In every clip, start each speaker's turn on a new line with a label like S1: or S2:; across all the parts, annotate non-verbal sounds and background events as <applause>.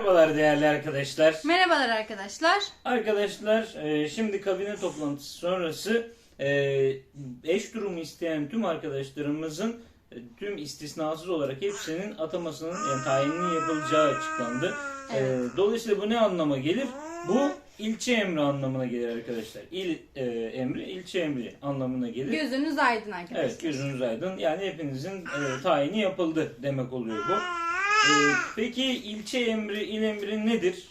S1: Merhabalar değerli arkadaşlar.
S2: Merhabalar arkadaşlar.
S1: Arkadaşlar e, şimdi kabine toplantısı sonrası e, eş durumu isteyen tüm arkadaşlarımızın e, tüm istisnasız olarak hepsinin atamasının yani tayininin yapılacağı açıklandı. E,
S2: Evet.
S1: Dolayısıyla bu ne anlama gelir? Bu ilçe emri anlamına gelir arkadaşlar. İl e, emri ilçe emri anlamına gelir.
S2: Gözünüz aydın arkadaşlar.
S1: Evet gözünüz aydın. Yani hepinizin e, tayini yapıldı demek oluyor bu. E, peki ilçe emri, il emri nedir?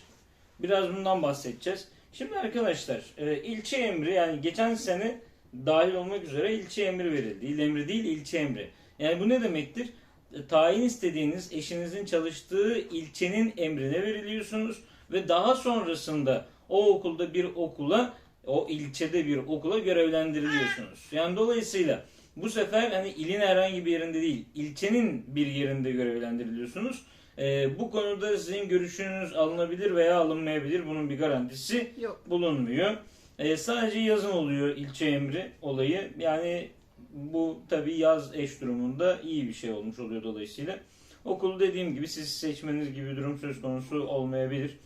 S1: Biraz bundan bahsedeceğiz. Şimdi arkadaşlar e, ilçe emri yani geçen sene dahil olmak üzere ilçe emri verildi. İl emri değil ilçe emri. Yani bu ne demektir? E, tayin istediğiniz eşinizin çalıştığı ilçenin emrine veriliyorsunuz ve daha sonrasında o okulda bir okula o ilçede bir okula görevlendiriliyorsunuz. Yani dolayısıyla bu sefer hani ilin herhangi bir yerinde değil, ilçenin bir yerinde görevlendiriliyorsunuz. Ee, bu konuda sizin görüşünüz alınabilir veya alınmayabilir. Bunun bir garantisi
S2: Yok.
S1: bulunmuyor. Ee, sadece yazın oluyor ilçe emri olayı. Yani bu tabii yaz eş durumunda iyi bir şey olmuş oluyor dolayısıyla. Okulu dediğim gibi siz seçmeniz gibi bir durum söz konusu olmayabilir.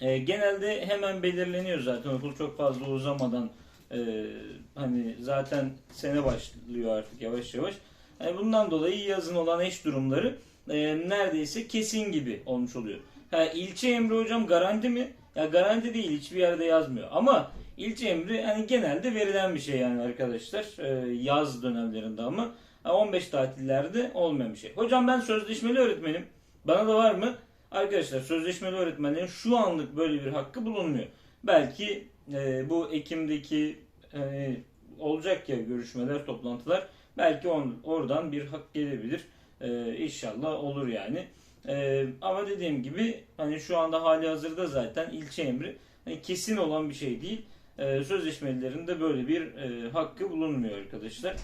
S1: Ee, genelde hemen belirleniyor zaten okul çok fazla uzamadan e, hani zaten sene başlıyor artık yavaş yavaş. Yani bundan dolayı yazın olan eş durumları e, neredeyse kesin gibi olmuş oluyor. Ha, ilçe emri hocam garanti mi? Ya garanti değil hiçbir yerde yazmıyor ama ilçe emri hani genelde verilen bir şey yani arkadaşlar e, yaz dönemlerinde ama ha, 15 tatillerde olmayan bir şey. Hocam ben sözleşmeli öğretmenim. Bana da var mı? Arkadaşlar sözleşmeli öğretmenlerin şu anlık böyle bir hakkı bulunmuyor. Belki e, bu Ekim'deki e, olacak ya görüşmeler, toplantılar belki on, oradan bir hak gelebilir. E, inşallah olur yani. E, ama dediğim gibi hani şu anda hali hazırda zaten ilçe emri hani kesin olan bir şey değil. E, sözleşmelilerin de böyle bir e, hakkı bulunmuyor arkadaşlar.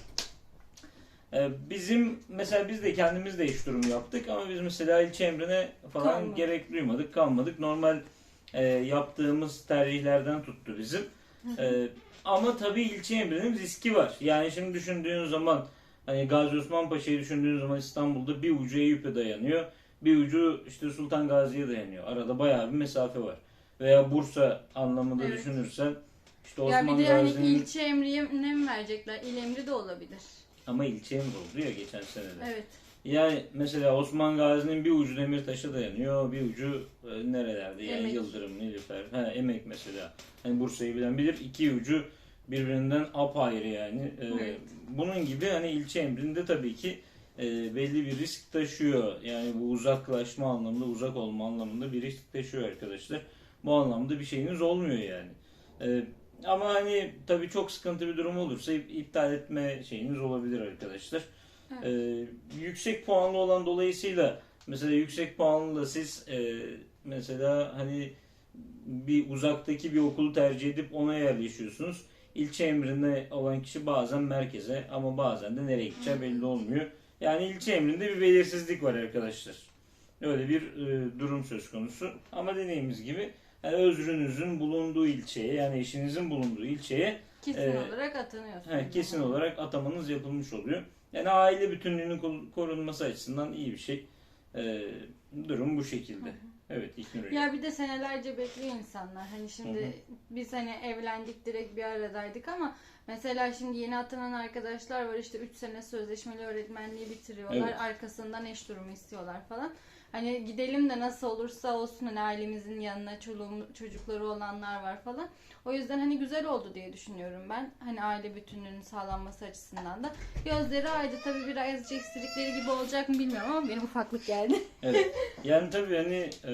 S1: E, bizim mesela biz de kendimiz de iş durumu yaptık ama biz mesela ilçe emrine falan
S2: Kalmadık.
S1: gerek duymadık, kalmadık. Normal e, yaptığımız tercihlerden tuttu bizim. E, ama tabii ilçe emrinin riski var. Yani şimdi düşündüğün zaman hani Gazi Osman Paşa'yı düşündüğün zaman İstanbul'da bir ucu Eyüp'e dayanıyor. Bir ucu işte Sultan Gazi'ye dayanıyor. Arada bayağı bir mesafe var. Veya Bursa anlamında
S2: Evet.
S1: düşünürsen işte
S2: Ya
S1: Osman
S2: bir de hani
S1: Gazi'nin
S2: ilçe emriye ne mi verecekler? İl emri de olabilir.
S1: ama ilçe emri oldu ya geçen senede.
S2: Evet.
S1: Yani mesela Osman Gazi'nin bir ucu Demirtaş'a dayanıyor, bir ucu e, nerelerde yani
S2: Emek.
S1: Yıldırım, Nilüfer, ha, Emek mesela. Hani Bursa'yı bilen bilir. iki ucu birbirinden apayrı yani. E,
S2: Evet.
S1: Bunun gibi hani ilçe emrinde tabii ki e, belli bir risk taşıyor. Yani bu uzaklaşma anlamında, uzak olma anlamında bir risk taşıyor arkadaşlar. Bu anlamda bir şeyiniz olmuyor yani. E, ama hani tabii çok sıkıntı bir durum olursa ip- iptal etme şeyiniz olabilir arkadaşlar. Ee, yüksek puanlı olan dolayısıyla mesela yüksek puanlı siz e, mesela hani bir uzaktaki bir okulu tercih edip ona yerleşiyorsunuz. İlçe emrinde olan kişi bazen merkeze ama bazen de nereye gideceği belli olmuyor. Yani ilçe emrinde bir belirsizlik var arkadaşlar. Öyle bir e, durum söz konusu. Ama dediğimiz gibi yani özrünüzün bulunduğu ilçeye yani eşinizin bulunduğu ilçeye
S2: Kesin
S1: Ee,
S2: olarak atanıyorsunuz.
S1: He, kesin olarak atamanız yapılmış oluyor. Yani aile bütünlüğünün korunması açısından iyi bir şey. Ee, durum bu şekilde. Evet İlknur Hocam.
S2: Ya bir de senelerce bekliyor insanlar. Hani şimdi
S1: Hı hı.
S2: biz hani evlendik direkt bir aradaydık ama mesela şimdi yeni atanan arkadaşlar var işte 3 sene sözleşmeli öğretmenliği bitiriyorlar.
S1: Evet.
S2: Arkasından eş durumu istiyorlar falan. Hani gidelim de nasıl olursa olsun hani ailemizin yanına çoluğum, çocukları olanlar var falan. O yüzden hani güzel oldu diye düşünüyorum ben. Hani aile bütünlüğünün sağlanması açısından da. Gözleri aydı tabii biraz ekstrikleri gibi olacak mı bilmiyorum ama benim ufaklık geldi.
S1: Evet. <laughs> Yani tabii hani e,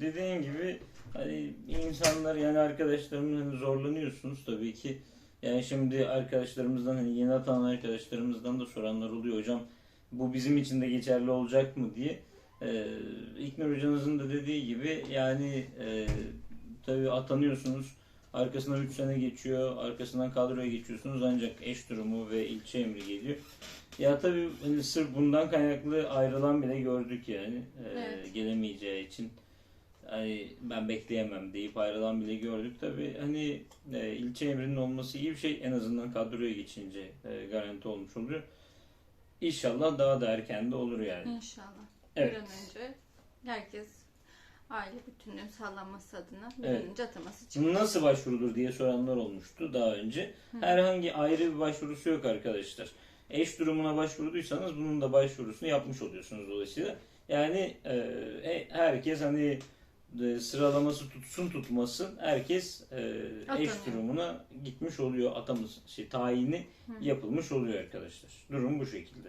S1: dediğin gibi hani insanlar yani arkadaşlarımız hani zorlanıyorsunuz tabii ki. Yani şimdi arkadaşlarımızdan hani yeni atanan arkadaşlarımızdan da soranlar oluyor hocam. Bu bizim için de geçerli olacak mı diye. Ee, İlknur hocanızın da dediği gibi yani e, tabii atanıyorsunuz. Arkasından 3 sene geçiyor. Arkasından kadroya geçiyorsunuz ancak eş durumu ve ilçe emri geliyor. Ya tabii hani sırf bundan kaynaklı ayrılan bile gördük yani. Ee,
S2: Evet.
S1: Gelemeyeceği için hani ben bekleyemem deyip ayrılan bile gördük. Tabii hani e, ilçe emrinin olması iyi bir şey. En azından kadroya geçince e, garanti olmuş oluyor. İnşallah daha da erken de olur yani.
S2: İnşallah.
S1: Evet.
S2: Bir an önce herkes Aile bütünlüğün sağlanması adına
S1: Evet.
S2: birinci ataması çıktı.
S1: Nasıl başvurulur diye soranlar olmuştu daha önce. Herhangi ayrı bir başvurusu yok arkadaşlar. Eş durumuna başvurduysanız bunun da başvurusunu yapmış oluyorsunuz dolayısıyla. Yani e, e, herkes hani e, sıralaması tutsun tutmasın herkes e, eş durumuna gitmiş oluyor atamız şey tayini yapılmış oluyor arkadaşlar. Durum bu şekilde.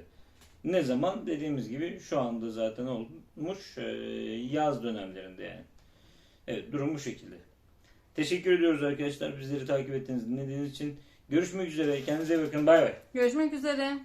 S1: Ne zaman dediğimiz gibi şu anda zaten olmuş e, yaz dönemlerinde yani. Evet durum bu şekilde. Teşekkür ediyoruz arkadaşlar bizleri takip ettiğiniz dinlediğiniz için. Görüşmek üzere. Kendinize bakın. Bay bay.
S2: Görüşmek üzere.